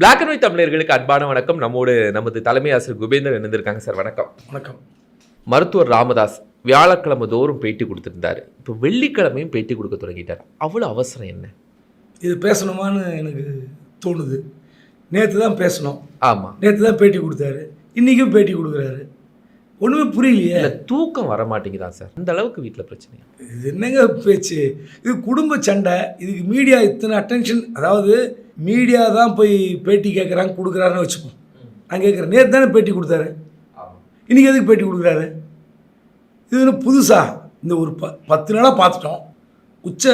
Black and white தமிழர்களுக்கு அன்பான வணக்கம். நம்மோடு நமது தலைமை ஆசிரியர் குபேந்தர் இணைந்திருக்காங்க சார். வணக்கம். வணக்கம். மருத்துவர் ராமதாஸ் வியாழக்கிழமை தோறும் பேட்டி கொடுத்திருந்தாரு. இப்போ வெள்ளிக்கிழமையும் பேட்டி கொடுக்க தொடங்கிட்டார். அவ்வளோ அவசரம் என்ன? இது பேசணுமான்னு எனக்கு தோணுது. நேற்று தான் பேசணும். ஆமாம் நேற்று தான் பேட்டி கொடுத்தாரு. இன்றைக்கும் பேட்டி கொடுக்குறாரு. ஒன்றுமே புரியலையே. இல்லை தூக்கம் வர மாட்டேங்குதா சார். அந்த அளவுக்கு வீட்டில் பிரச்சனை இது என்னங்க பேச்சு? இது குடும்ப சண்டை. இதுக்கு மீடியா இத்தனை அட்டென்ஷன் அதாவது மீடியா தான் போய் பேட்டி கேட்குறாங்க கொடுக்குறாருன்னு வச்சுப்போம் நான் கேட்குறேன் நேற்று தானே பேட்டி கொடுத்தாரு. இன்றைக்கி எதுக்கு பேட்டி கொடுக்குறாரு? இது என்ன புதுசா? இந்த ஒரு ப பத்து நாளாக பார்த்துட்டோம். உச்ச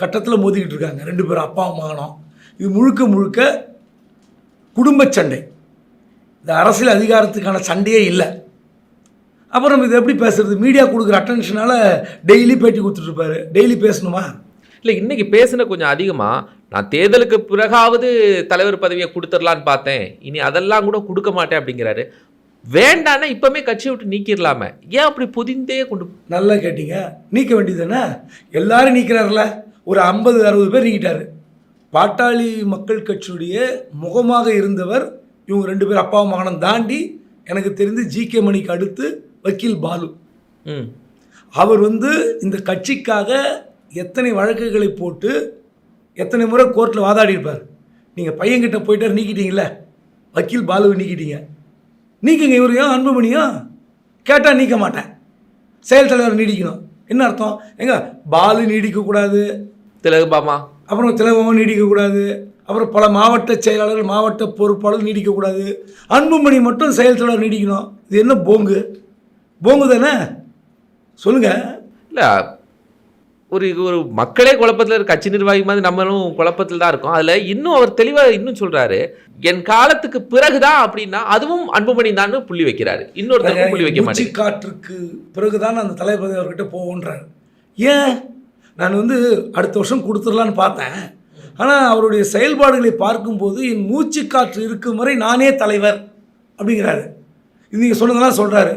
கட்டத்தில் மோதிக்கிட்டு இருக்காங்க. ரெண்டு பேரும் அப்பா மகனும். இது முழுக்க முழுக்க குடும்ப சண்டை. இந்த அரசியல் அதிகாரத்துக்கான சண்டையே இல்லை. அப்புறம் இது எப்படி பேசுறது? மீடியா கொடுக்குற அட்டென்ஷனால் டெய்லி பேட்டி கொடுத்துட்ருப்பாரு. டெய்லி பேசணுமா? இல்லை இன்னைக்கு பேசின கொஞ்சம் அதிகமாக நான் தேர்தலுக்கு பிறகாவது தலைவர் பதவியை கொடுத்துடலான்னு பார்த்தேன். இனி அதெல்லாம் கூட கொடுக்க மாட்டேன் அப்படிங்கிறாரு. வேண்டான்னா இப்பவுமே கட்சியை விட்டு நீக்கிடலாமே. ஏன் அப்படி புதிந்தே கொண்டு நல்லா கேட்டீங்க. நீக்க வேண்டியதுதானே? எல்லாரும் நீக்கிறார்ல. ஒரு ஐம்பது அறுபது பேர் நீக்கிட்டாரு. பாட்டாளி மக்கள் கட்சியுடைய முகமாக இருந்தவர் இவங்க ரெண்டு பேர் அப்பாவும் மகனும் தாண்டி எனக்கு தெரிந்து ஜி கே மணிக்கு அடுத்து வக்கீல் பாலு. ம். அவர் வந்து இந்த கட்சிக்காக எத்தனை வழக்குகளை போட்டு எத்தனை முறை கோர்ட்டில் வாதாடி இருப்பார் நீங்கள் பையன்கிட்ட போயிட்டார் நீக்கிட்டீங்களே வக்கீல் பாலுவை நீக்கிட்டீங்க. நீக்குங்க இவரையும் அன்புமணியும் கேட்டால் நீக்க மாட்டேன். செயல் தலைவர் நீடிக்கணும். என்ன அர்த்தம்? எங்க பாலு நீடிக்கக்கூடாது திலகபாமா அப்புறம் திலகமும் நீடிக்கக்கூடாது அப்புறம் பல மாவட்ட செயலாளர்கள் மாவட்ட பொறுப்பாளர் நீடிக்கக்கூடாது அன்புமணி மட்டும் செயல் தலைவர் நீடிக்கணும். இது என்ன போங்கு? போங்கு தானே சொல்லுங்கள் இல்லை ஒரு ஒரு மக்களே குழப்பத்தில் இருக்க கட்சி நிர்வாகி மாதிரி நம்மளும் குழப்பத்தில் தான் இருக்கோம். அதில் இன்னும் அவர் தெளிவாக இன்னும் சொல்றாரு என் காலத்துக்கு பிறகுதான் அப்படின்னா அதுவும் அன்புமணி தான் புள்ளி வைக்கிறாரு. இன்னொருத்தருக்கும் புள்ளி வைக்க மாட்டேங்குது. காற்றுக்கு பிறகுதான் அந்த தலைப்பதி அவர்கிட்ட போவோன்றார். ஏன்? நான் வந்து அடுத்த வருஷம் கொடுத்துடலான்னு பார்த்தேன். ஆனால் அவருடைய செயல்பாடுகளை பார்க்கும்போது என் மூச்சு காற்று இருக்கும் வரை நானே தலைவர் அப்படிங்கிறாரு. இது நீங்கள் சொன்னதெல்லாம் சொல்கிறாரு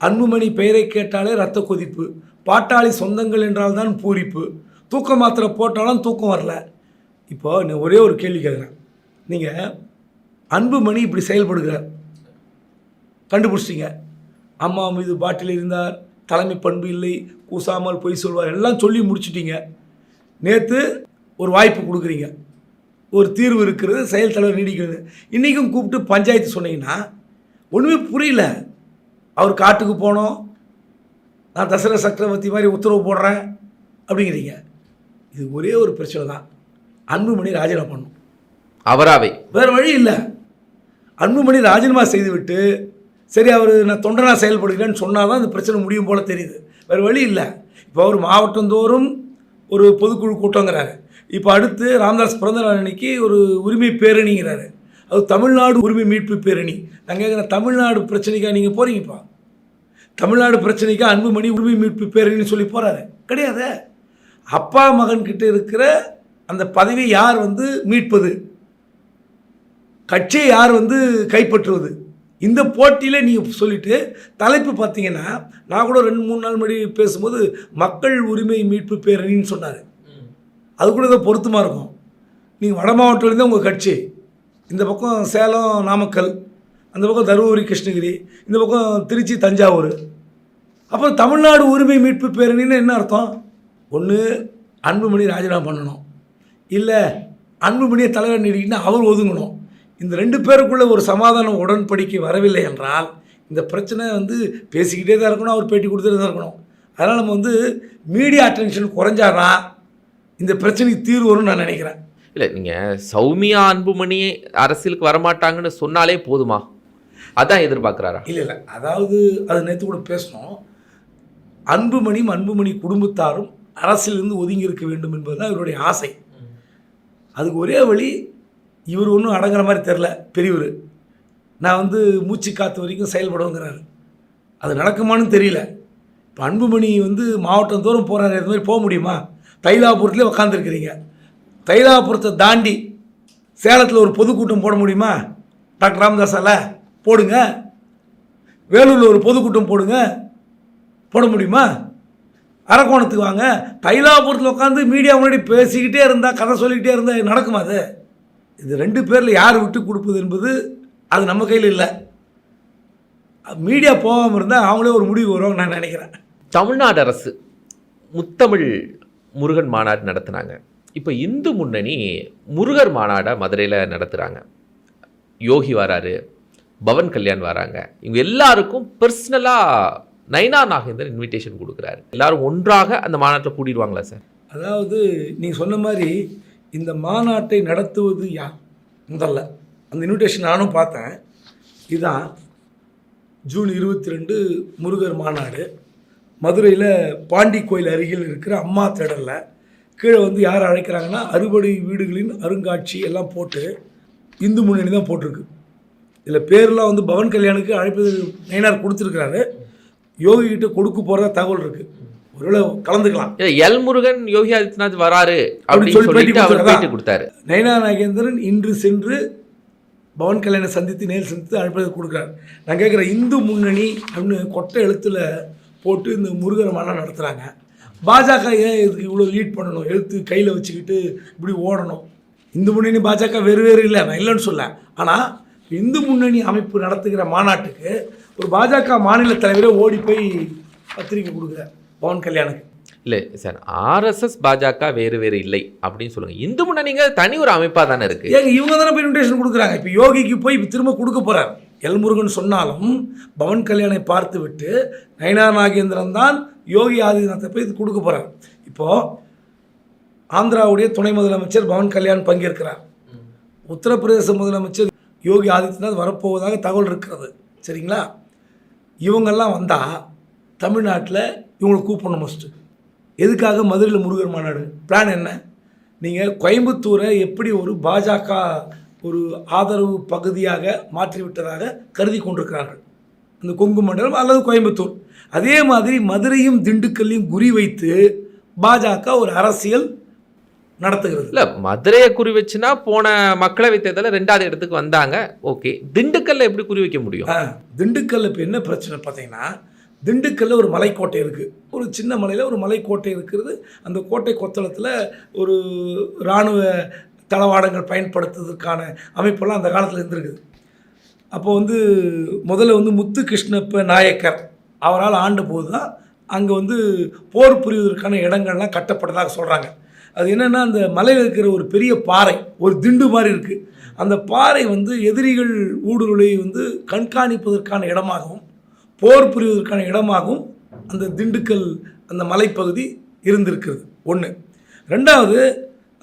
அன்புமணி பெயரை கேட்டாலே ரத்த கொதிப்பு. பாட்டாளி சொந்தங்கள் என்றால் தான் பூரிப்பு. தூக்க மாத்திரை போட்டாலும் தூக்கம் வரல. இப்போ நான் ஒரே ஒரு கேள்வி கேட்குறேன். நீங்கள் அன்புமணி இப்படி செயல்படுகிறார். கண்டுபிடிச்சிட்டிங்க. அம்மா மீது பாட்டில் இருந்தார். தலைமை பண்பு இல்லை. கூசாமல் பொய் சொல்வார். எல்லாம் சொல்லி முடிச்சிட்டீங்க. நேற்று ஒரு வாய்ப்பு கொடுக்குறீங்க. ஒரு தீர்வு இருக்கிறது. செயல் தலைவர் நீடிக்கிறது. இன்றைக்கும் கூப்பிட்டு பஞ்சாயத்து சொன்னீங்கன்னா ஒன்றுமே புரியல. அவர் காட்டுக்கு போனோம் நான் தசரத சக்கரவர்த்தி மாதிரி உத்தரவு போடுறேன் அப்படிங்கிறீங்க. இது ஒரே ஒரு பிரச்சனை தான். அன்புமணி ராஜினாமா பண்ணும் அவராவே. வேறு வழி இல்லை. அன்புமணி ராஜினாமா செய்துவிட்டு சரி அவர் நான் தொண்டனாக செயல்படுகிறேன்னு சொன்னால் தான் இந்த பிரச்சனை முடியும் போல தெரியுது. வேறு வழி இல்லை. இப்போ அவர் மாவட்டந்தோறும் ஒரு பொதுக்குழு கூட்டங்கிறாரு. இப்போ அடுத்து ராமதாஸ் பிறந்த நாள் அன்னைக்கு ஒரு உரிமை பேரணிங்கிறாரு. அது தமிழ்நாடு உரிமை மீட்பு பேரணி. நான் கேட்குறேன் தமிழ்நாடு பிரச்சனைக்காக நீங்கள் போகிறீங்கப்பா தமிழ்நாடு பிரச்சனைக்கு அன்புமணி உரிமை மீட்பு பேரணின்னு சொல்லி போகிறாரு கிடையாது. அப்பா மகன்கிட்ட இருக்கிற அந்த பதவி யார் வந்து மீட்பது? கட்சியை யார் வந்து கைப்பற்றுவது? இந்த போட்டியில் நீங்கள் சொல்லிட்டு தலைப்பு பார்த்தீங்கன்னா நான் கூட ரெண்டு மூணு நாள் முன்னாடி பேசும்போது மக்கள் உரிமை மீட்பு பேரணின்னு சொன்னார். அது கூட இதை பொருத்தமாக இருக்கும். நீங்கள் வட மாவட்டத்துலேருந்து உங்கள் கட்சி. இந்த பக்கம் சேலம் நாமக்கல் அந்த பக்கம் தருமபுரி கிருஷ்ணகிரி இந்த பக்கம் திருச்சி தஞ்சாவூர். அப்புறம் தமிழ்நாடு உரிமை மீட்பு பேரணின்னு என்ன அர்த்தம்? ஒன்று அன்புமணி ராஜினாமா பண்ணணும். இல்லை அன்புமணியை தலைவர் நீடிக்கிட்டு அவர் ஒதுங்கணும். இந்த ரெண்டு பேருக்குள்ளே ஒரு சமாதானம் உடன்படிக்கை வரவில்லை என்றால் இந்த பிரச்சனை வந்து பேசிக்கிட்டே தான் இருக்கணும் அவர் பேட்டி கொடுத்துட்டே தான் இருக்கணும். அதனால் நம்ம வந்து மீடியா அட்டென்ஷன் குறைஞ்சாதான் இந்த பிரச்சனைக்கு தீர்வு வரும்னு நான் நினைக்கிறேன். இல்லை நீங்கள் சௌமியா அன்புமணி அரசியலுக்கு வரமாட்டாங்கன்னு சொன்னாலே போதுமா? அதான் எதிர்பார்க்குறாரா? இல்லை இல்லை. அதாவது அது நேற்று கூட பேசணும் அன்புமணியும் அன்புமணி குடும்பத்தாரும் அரசியலிருந்து ஒதுங்கி இருக்க வேண்டும் என்பதுதான் இவருடைய ஆசை. அதுக்கு ஒரே வழி இவர் ஒன்றும் அடங்குற மாதிரி தெரில பெரியவர். நான் வந்து மூச்சு காத்து வரைக்கும் செயல்படுவேங்கிறாரு. அது நடக்குமான்னு தெரியல. இப்போ அன்புமணி வந்து மாவட்டம் தோறும் போகிறாரு இது மாதிரி போக முடியுமா? தைலாபுரத்துலேயே உக்காந்துருக்கிறீங்க. தைலாபுரத்தை தாண்டி சேலத்தில் ஒரு பொதுக்கூட்டம் போட முடியுமா? டாக்டர் ராமதாஸால போடுங்க. வேலூரில் ஒரு பொதுக்கூட்டம் போடுங்க. போட முடியுமா? அரக்கோணத்துக்கு வாங்க. தைலாபுரத்தில் உட்காந்து மீடியா முன்னாடி பேசிக்கிட்டே இருந்தால் கதை சொல்லிக்கிட்டே இருந்தால் நடக்குமா அது? இது ரெண்டு பேரில் யார் விட்டு கொடுப்பது என்பது அது நம்ம கையில் இல்லை. மீடியா போகாமல் இருந்தால் அவங்களே ஒரு முடிவு வருவாங்க நான் நினைக்கிறேன். தமிழ்நாடு அரசு முத்தமிழ் முருகன் மாநாடு நடத்துனாங்க. இப்போ இந்து முன்னணி முருகர் மாநாடை மதுரையில் நடத்துகிறாங்க யோகி வராரு பவன் கல்யாண் வராங்க. இவங்க எல்லாருக்கும் பர்சனலாக நைனா நாகேந்தர் இன்விடேஷன் கொடுக்குறாரு. எல்லாரும் ஒன்றாக அந்த மாநாட்டில் கூடிடுவாங்களா சார்? அதாவது நீங்கள் சொன்ன மாதிரி இந்த மாநாட்டை நடத்துவது யார் முதல்ல. அந்த இன்விடேஷன் நானும் பார்த்தேன். இதுதான் ஜூன் இருபத்தி ரெண்டு முருகர் மாநாடு. மதுரையில் பாண்டி கோயில் அருகில் இருக்கிற அம்மா திடலில் கீழே வந்து யார் அழைக்கிறாங்கன்னா அறுபடை வீடுகளின் அருங்காட்சி எல்லாம் போட்டு இந்து முன்னணி தான் போட்டிருக்கு. இதில் பேர்லாம் வந்து பவன் கல்யாணுக்கு அழைப்பது நயினார் கொடுத்துருக்கிறாரு. யோகி கிட்ட கொடுக்க போகிறதா தகவல் இருக்குது ஒருவேளை கலந்துக்கலாம். எல் முருகன் யோகி ஆதித்யநாத் வராரு அப்படி அப்படின்னு சொல்லி சொல்லிட்டு அவர் கொடுத்தாரா? பேட்டி கொடுத்தாரு. நயனா நாகேந்திரன் இன்று சென்று பவன் கல்யாணை சந்தித்து நேரில் சந்தித்து அழைப்பதை கொடுக்குறாரு. நான் கேட்குறேன் இந்து முன்னணி அப்படின்னு கொட்டை எழுத்தில் போட்டு இந்த முருகர் மாநாடு நடத்துகிறாங்க பாஜக ஏன் இதுக்கு இவ்வளோ லீட் பண்ணணும்? எழுத்து கையில் வச்சுக்கிட்டு இப்படி ஓடணும். இந்து முன்னணி பாஜக வேறு வேறு இல்லை நான் இல்லைன்னு சொல்ல. ஆனால் இந்து முன்னணி அமைப்பு நடத்துகிற மாநாட்டுக்கு ஒரு பாஜக மாநில தலைவரே ஓடி போய் பத்திரிக்கை கொடுக்குறார் பவன் கல்யாணுக்கு. இல்லை சார் ஆர்எஸ்எஸ் பாஜக வேறு வேறு இல்லை அப்படின்னு சொல்லுங்க. இந்து முன்னணிங்க தனி ஒரு அமைப்பாக தானே இருக்கு. ஏங்க இவங்க தானே போய் இன்விடேஷன் கொடுக்குறாங்க. இப்போ யோகிக்கு போய் இப்ப திரும்ப கொடுக்க போறார். எல்முருகன் சொன்னாலும் பவன் கல்யாணை பார்த்து விட்டு நயனா நாகேந்திரன் தான் யோகி ஆதித்யநாத்தை போய் இது கொடுக்க போகிறார் இப்போது ஆந்திராவுடைய துணை முதலமைச்சர் பவன் கல்யாண் பங்கேற்கிறார். உத்தரப்பிரதேச முதலமைச்சர் யோகி ஆதித்யநாத் வரப்போவதாக தகவல் இருக்கிறது. சரிங்களா? இவங்கெல்லாம் வந்தால் தமிழ்நாட்டில் இவங்களை கூப்பிடணும் மஸ்ட்டு எதுக்காக மதுரையில் முருகர் மாநாடு? பிளான் என்ன? நீங்கள் கோயம்புத்தூரை எப்படி ஒரு பாஜக ஒரு ஆதரவு பகுதியாக மாற்றிவிட்டதாக கருதி கொண்டிருக்கிறார்கள். அந்த கொங்கு மண்டலம் அல்லது கோயம்புத்தூர். அதே மாதிரி மதுரையும் திண்டுக்கல்லையும் குறி வைத்து பாஜக ஒரு அரசியல் நடத்துகிறது. இல்ல மதுரையை குறி வச்சுனா போன மக்களவை தேர்தலில் ரெண்டாவது இடத்துக்கு வந்தாங்க. ஓகே. திண்டுக்கல்ல எப்படி குறி வைக்க முடியும்? திண்டுக்கல்ல இப்போ என்ன பிரச்சனை பார்த்தீங்கன்னா திண்டுக்கல்ல ஒரு மலைக்கோட்டை இருக்குது ஒரு சின்ன மலையில் ஒரு மலைக்கோட்டை இருக்கிறது. அந்த கோட்டை கொத்தளத்தில் ஒரு இராணுவ தளவாடங்கள் பயன்படுத்துவதற்கான அமைப்பெல்லாம் அந்த காலத்தில் இருந்திருக்குது. அப்போ வந்து முதல்ல வந்து முத்து கிருஷ்ணப்ப நாயக்கர் அவரால் ஆண்ட போது தான் அங்கே வந்து போர் புரிவதற்கான இடங்கள்லாம் கட்டப்பட்டதாக சொல்கிறாங்க அது என்னென்னா அந்த மலையில் இருக்கிற ஒரு பெரிய பாறை ஒரு திண்டு மாதிரி இருக்குது அந்த பாறை வந்து எதிரிகள் ஊடுருளை வந்து கண்காணிப்பதற்கான இடமாகவும் போர் புரிவதற்கான இடமாகவும் அந்த திண்டுக்கல் அந்த மலைப்பகுதி இருந்திருக்கிறது. ஒன்று ரெண்டாவது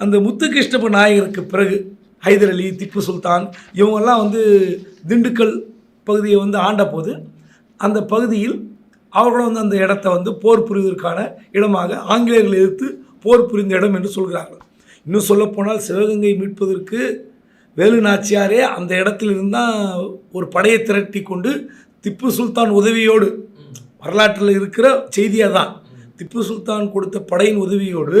அந்த முத்துகிருஷ்ணப்ப நாயகருக்கு பிறகு ஹைதர் அலி திப்பு சுல்தான் இவங்கெல்லாம் வந்து திண்டுக்கல் பகுதியை வந்து ஆண்ட போது அந்த பகுதியில் அவர்களும் வந்து அந்த இடத்த வந்து போர் புரிவதற்கான இடமாக ஆங்கிலேயர்கள் எதிர்த்து போர் புரிந்த இடம் என்று சொல்கிறார்கள். இன்னும் சொல்லப்போனால் சிவகங்கை மீட்பதற்கு வேலு நாச்சியாரே அந்த இடத்தில் தான் ஒரு படையை திரட்டி கொண்டு திப்பு சுல்தான் உதவியோடு வரலாற்றில் இருக்கிற செய்தியாக தான் திப்பு சுல்தான் கொடுத்த படையின் உதவியோடு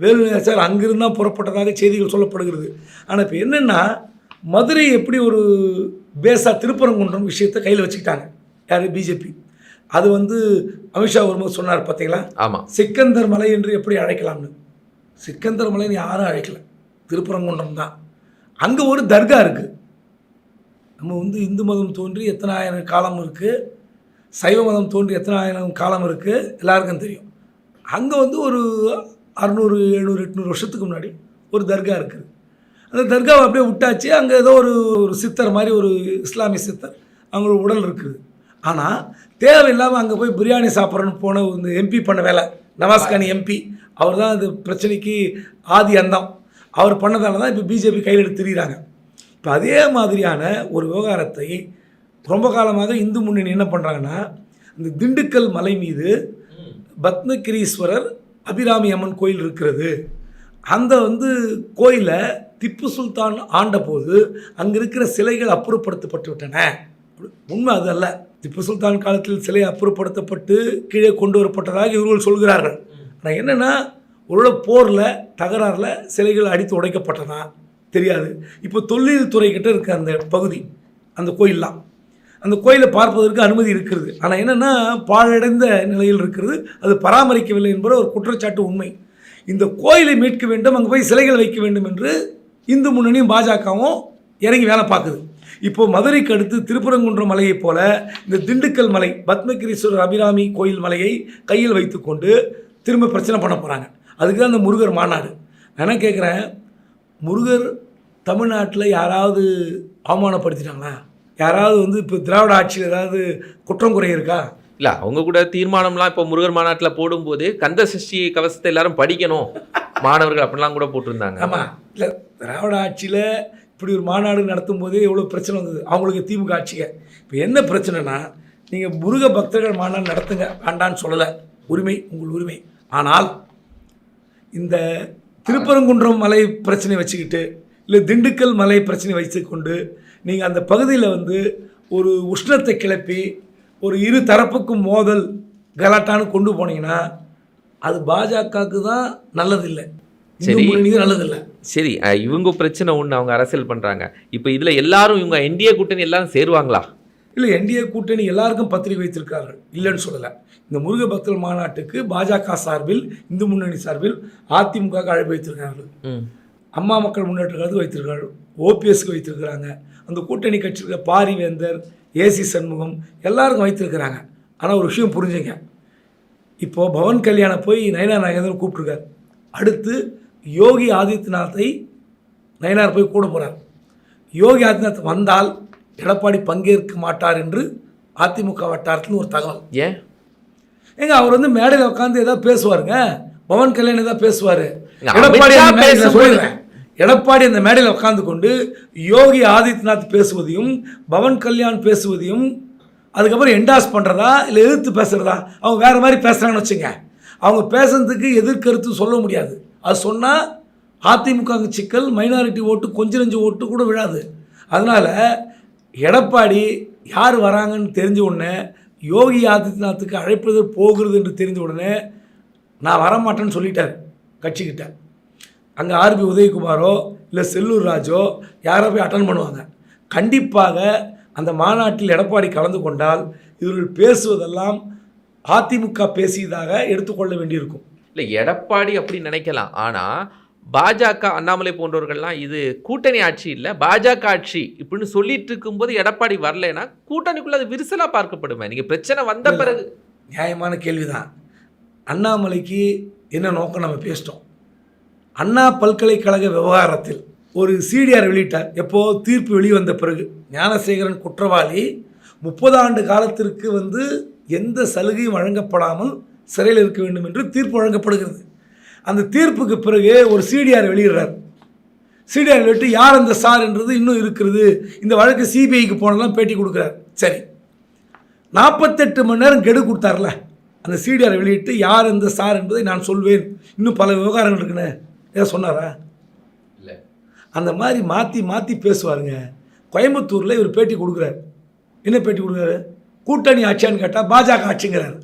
வேலு நாச்சியார் அங்கிருந்து தான் புறப்பட்டதாக செய்திகள் சொல்லப்படுகிறது. ஆனால் இப்போ என்னென்னா மதுரை எப்படி ஒரு பேஸாக திருப்பரங்குன்றம் விஷயத்தை கையில் வச்சுக்கிட்டாங்க. யார்? பிஜேபி. அது வந்து அமித்ஷா வரும்போது சொன்னார் பார்த்தீங்களா ஆமா. சிக்கந்தர் மலை என்று எப்படி அழைக்கலாம்னு. சிக்கந்தர் மலைன்னு யாரும் அழைக்கல. திருப்பரங்குன்றம் தான். அங்கே ஒரு தர்கா இருக்குது நம்ம வந்து இந்து மதம் தோன்றி எத்தனை ஆயிரம் காலம் இருக்குது சைவ மதம் தோன்றி எத்தனை ஆயிரம் காலம் இருக்குது எல்லாருக்கும் தெரியும். அங்கே வந்து ஒரு அறநூறு எழுநூறு எட்நூறு வருஷத்துக்கு முன்னாடி ஒரு தர்கா இருக்குது. அந்த தர்காவை அப்படியே விட்டாச்சு. அங்கே ஏதோ ஒரு ஒரு சித்தர் மாதிரி ஒரு இஸ்லாமிய சித்தர் அவங்களோட உடல் இருக்குது. ஆனால் தேவையில்லாமல் அங்கே போய் பிரியாணி சாப்பிட்றன்னு போன இந்த எம்பி பண்ண வேலை நவாஸ்கானி எம்பி அவர் தான் இந்த பிரச்சனைக்கு ஆதி அந்தம். அவர் பண்ணதால தான் இப்போ பிஜேபி கையில் எடுத்து திரிகிறாங்க இப்போ அதே மாதிரியான ஒரு விவகாரத்தை ரொம்ப காலமாக இந்து முன்னணி என்ன பண்ணுறாங்கன்னா இந்த திண்டுக்கல் மலை மீது பத்மகிரீஸ்வரர் அபிராமி அம்மன் கோயில் இருக்கிறது. அந்த வந்து கோயிலை திப்பு சுல்தான் ஆண்டபோது அங்கே இருக்கிற சிலைகள் அப்புறப்படுத்தப்பட்டு விட்டன. உண்மை அது அல்ல. திப்பு சுல்தான் காலத்தில் சிலை அப்புறப்படுத்தப்பட்டு கீழே கொண்டு வரப்பட்டதாக இவர்கள் சொல்கிறார்கள். ஆனால் என்னென்னா ஒரு போரில் தகராறில் சிலைகள் அடித்து உடைக்கப்பட்டதா தெரியாது. இப்போ தொல்லியல் துறை இருக்க அந்த பகுதி அந்த கோயில்லாம். அந்த கோயிலை பார்ப்பதற்கு அனுமதி இருக்கிறது. ஆனால் என்னென்னா பாழடைந்த நிலையில் இருக்கிறது. அது பராமரிக்கவில்லை என்பது ஒரு குற்றச்சாட்டு உண்மை. இந்த கோயிலை மீட்க வேண்டும் அங்கே போய் சிலைகள் வைக்க வேண்டும் என்று இந்து முன்னணியும் பாஜகவும் இறங்கி வேலை பார்க்குது. இப்போ மதுரைக்கு அடுத்து திருப்பரங்குன்றம் மலையைப் போல இந்த திண்டுக்கல் மலை பத்மகிரீஸ்வரர் அபிராமி கோயில் மலையை கையில் வைத்துக்கொண்டு திரும்ப பிரச்சனை பண்ண போகிறாங்க அதுக்கு தான் அந்த முருகர் மாநாடு. நான் கேட்குறேன் முருகர் தமிழ்நாட்டில் யாராவது அவமானப்படுத்திட்டாங்களா? யாராவது வந்து இப்போ திராவிட ஆட்சியில் ஏதாவது குற்றம் குறை இருக்கா இல்ல அவங்க கூட தீர்மானம்லாம் இப்போ முருகர் மாநாட்டுல போடும்போது கந்த சஷ்டி கவசத்தை எல்லாரும் படிக்கணும். மாணவர்கள் அப்படிலாம் கூட போட்டிருந்தாங்க. ஆமாம் இல்லை திராவிட ஆட்சியில் இப்படி ஒரு மாநாடு நடத்தும் போதே எவ்வளோ பிரச்சனை வந்தது. அவங்களுக்கு திமுக ஆட்சிக்கு. இப்போ என்ன பிரச்சனைனா நீங்கள் முருக பக்தர்கள் மாநாடு நடத்துங்க வேண்டான்னு சொல்லலை. உரிமை உங்கள் உரிமை. ஆனால் இந்த திருப்பரங்குன்றம் மலை பிரச்சனை வச்சுக்கிட்டு இல்லை திண்டுக்கல் மலை பிரச்சனை வச்சுக்கொண்டு நீங்கள் அந்த பகுதியில் வந்து ஒரு உஷ்ணத்தை கிளப்பி ஒரு இரு தரப்புக்கும் மோதல் கலாட்டான்னு கொண்டு போனீங்கன்னா அது பாஜகவுக்கு தான் நல்லதில்லை. சரி. நல்லதில்லை. சரி இவங்க பிரச்சனை ஒண்ணு அவங்க அரசியல் பண்றாங்க. இப்போ இதுல எல்லாரும் இவங்க என்டிஏ கூட்டணி எல்லாரும் சேருவாங்களா? இல்லை என்டிஏ கூட்டணி எல்லாருக்கும் பத்திரிகை வைத்திருக்கார்கள். இல்லைன்னு சொல்லலை. இந்த முருக பக்தர் மாநாட்டுக்கு பாஜக சார்பில் இந்து முன்னணி சார்பில் அதிமுக அழைப்பு வைத்திருக்கிறார்கள் ம். அம்மா மக்கள் முன்னேற்ற கழகத்துக்கு வைத்திருக்கார்கள் ஓபிஎஸ்க்கு வைத்திருக்கிறாங்க. அந்த கூட்டணி கட்சியில் பாரிவேந்தர் ஏசி சண்முகம் எல்லாருக்கும் வைத்திருக்கிறாங்க. ஆனால் ஒரு விஷயம் புரிஞ்சுங்க. இப்போது பவன் கல்யாணம் போய் நயனார் நாகேந்திரன் கூப்பிட்ருக்கார் அடுத்து யோகி ஆதித்யநாத்தை நயனார் போய் கூட போகிறார் யோகி ஆதித்யநாத் வந்தால் எடப்பாடி பங்கேற்க மாட்டார் என்று அதிமுக வட்டாரத்தில் ஒரு தகவல். ஏன்? ஏங்க அவர் வந்து மேடையில் உட்காந்து ஏதாவது பேசுவாருங்க? பவன் கல்யாணம் ஏதாவது பேசுவார்? எடப்பாடி அமித்ஷா எடப்பாடி அந்த மேடையில் உட்காந்து கொண்டு யோகி ஆதித்யநாத் பேசுவதையும் பவன் கல்யாண் பேசுவதையும் அதுக்கப்புறம் என்டாஸ் பண்ணுறதா இல்லை எதிர்த்து பேசுகிறதா அவங்க வேறு மாதிரி பேசுகிறாங்கன்னு வச்சுங்க அவங்க பேசுறதுக்கு எதிர்கருத்து சொல்ல முடியாது. அது சொன்னால் அதிமுக சிக்கல் மைனாரிட்டி ஓட்டு கொஞ்சம் நெஞ்சு ஓட்டு கூட விழாது. அதனால் எடப்பாடி யார் வராங்கன்னு தெரிஞ்ச உடனே யோகி ஆதித்யநாத்துக்கு அழைப்பது போகிறது என்று தெரிஞ்ச உடனே நான் வரமாட்டேன்னு சொல்லிட்டார் கட்சிக்கிட்ட. அங்கே ஆர்பி உதயகுமாரோ இல்லை செல்லூர் ராஜோ யாரோ போய் அட்டன் பண்ணுவாங்க. கண்டிப்பாக அந்த மாநாட்டில் எடப்பாடி கலந்து கொண்டால் இவர்கள் பேசுவதெல்லாம் அதிமுக பேசியதாக எடுத்துக்கொள்ள வேண்டியிருக்கும். இல்லை எடப்பாடி அப்படி நினைக்கலாம். ஆனா பாஜக அண்ணாமலை போன்றவர்கள்லாம் இது கூட்டணி ஆட்சி இல்லை பாஜக ஆட்சி இப்படின்னு சொல்லிட்டு இருக்கும்போது எடப்பாடி வரலைன்னா கூட்டணிக்குள்ள அது விரிசலா பார்க்கப்படுமே. நீங்க பிரச்சனை வந்த பிறகு. நியாயமான கேள்விதான். அண்ணாமலைக்கு என்ன நோக்கம் நம்ம பேசிட்டோம். அண்ணா பல்கலைக்கழக விவகாரத்தில் ஒரு சிடிஆர் வெளியிட்டார். எப்போ? தீர்ப்பு வெளிவந்த பிறகு. ஞானசேகரன் குற்றவாளி. முப்பது ஆண்டு காலத்திற்கு வந்து எந்த சலுகையும் வழங்கப்படாமல் சிறையில் இருக்க வேண்டும் என்று தீர்ப்பு வழங்கப்படுகிறது. அந்த தீர்ப்புக்கு பிறகு ஒரு சிடிஆர் வெளியிடுறார். சிடிஆர் வெளியிட்டு யார் அந்த சார் என்றது இன்னும் இருக்கிறது. இந்த வழக்கு சிபிஐக்கு போனெல்லாம் பேட்டி கொடுக்குறார். சரி. நாற்பத்தெட்டு மணி நேரம் கெடு கொடுத்தார்ல. அந்த சிடிஆர் வெளியிட்டு யார் இந்த சார் என்பதை நான் சொல்வேன். இன்னும் பல விவகாரங்கள் இருக்குன்னு. ஏதோ சொன்னாரா? இல்லை. அந்த மாதிரி மாற்றி மாற்றி பேசுவாருங்க. கோயம்புத்தூரில் இவர் பேட்டி கொடுக்குறாரு. என்ன பேட்டி கொடுக்குறாரு? கூட்டணி ஆட்சியான்னு கேட்டால் பாஜக ஆட்சிங்கிறாரு.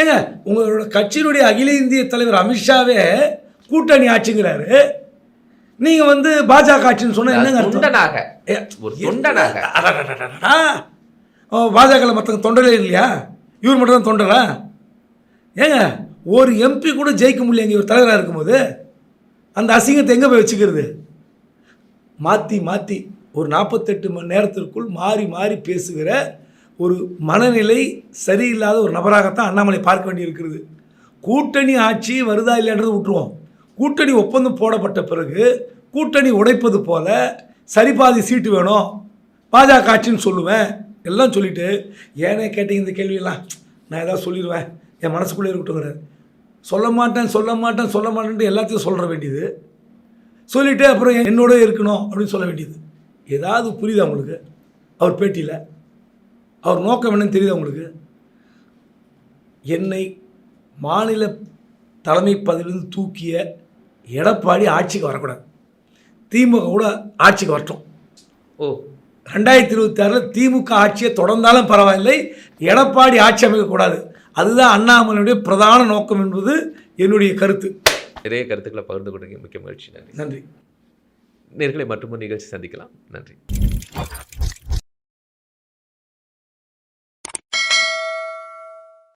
ஏங்க உங்களோட கட்சியினுடைய அகில இந்திய தலைவர் அமித்ஷாவே கூட்டணி ஆட்சிங்கிறாரு. நீங்கள் வந்து பாஜக ஆட்சின்னு சொன்னால் என்னங்க தொண்டனாக. ஒரு தொண்டனாக. பாஜகவில் மற்றவங்க தொண்டரே இல்லையா? இவர் மட்டும் தான் தொண்டரா? ஏங்க ஒரு எம்பி கூட ஜெயிக்க முடியலைங்க இவர் தலைவராக இருக்கும்போது. அந்த அசிங்கத்தை எங்கே போய் வச்சுக்கிறது? மாற்றி மாற்றி ஒரு நாற்பத்தெட்டு மணி நேரத்திற்குள் மாறி மாறி பேசுகிற ஒரு மனநிலை சரியில்லாத ஒரு நபராகத்தான் அண்ணாமலை பார்க்க வேண்டியிருக்கிறது. கூட்டணி ஆட்சி வருதா இல்லைன்றது விட்டுருவோம். கூட்டணி ஒப்பந்தம் போடப்பட்ட பிறகு கூட்டணி உடைப்பது போல சரிபாதி சீட்டு வேணும் பாஜக ஆட்சின்னு சொல்லுவேன் எல்லாம் சொல்லிவிட்டு ஏனே கேட்டீங்க இந்த கேள்வியெல்லாம்? நான் ஏதாவது சொல்லிடுவேன். என் மனசுக்குள்ளே இருக்கட்டுங்கிறார் சொல்ல மாட்டேன் சொல்ல மாட்டேன் சொல்ல மாட்டேன்ட்டு எல்லாத்தையும் சொல்ல வேண்டியது. சொல்லிவிட்டு அப்புறம் என்னோட இருக்கணும் அப்படின்னு சொல்ல வேண்டியது. ஏதாவது புரியுதா உங்களுக்கு? அவர் பேட்டியில். அவர் நோக்கம் என்னன்னு தெரியுதா உங்களுக்கு? என்னை மாநில தலைமை பதவியிலிருந்து தூக்கிய எடப்பாடி ஆட்சிக்கு வரக்கூடாது. திமுக கூட ஆட்சிக்கு வரட்டும். ஓ. ரெண்டாயிரத்தி இருபத்தி ஆறில் திமுக ஆட்சியை தொடர்ந்தாலும் பரவாயில்லை எடப்பாடி ஆட்சி அமைக்கக்கூடாது. அதுதான் அண்ணாமலையுடைய பிரதான நோக்கம் என்பது என்னுடைய கருத்து. நிறைய கருத்துக்களை பகிர்ந்து கொண்டீங்க. மிக்க மகிழ்ச்சி. நன்றி. நன்றி. நேர்களை மற்றும் நிகழ்ச்சி சந்திக்கலாம். நன்றி.